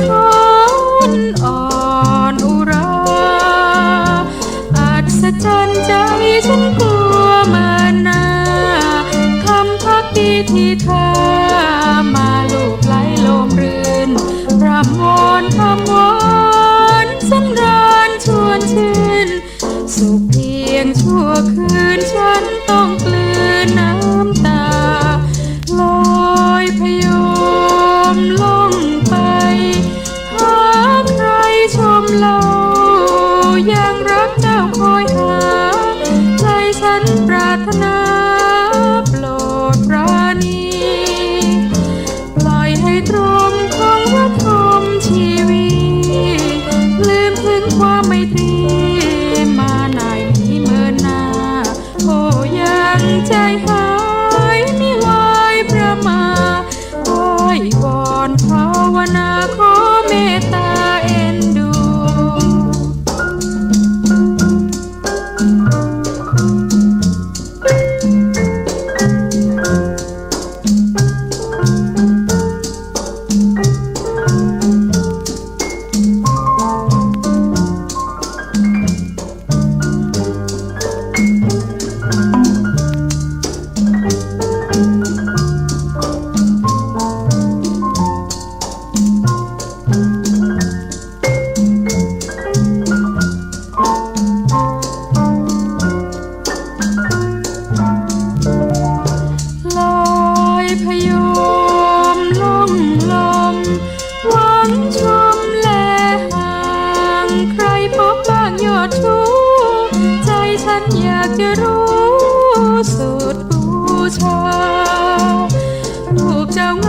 ท้อนอ่อนอุราอัศจรรย์ใจฉันกลั Yeah. จะรู้สุดบูชาลูกจะง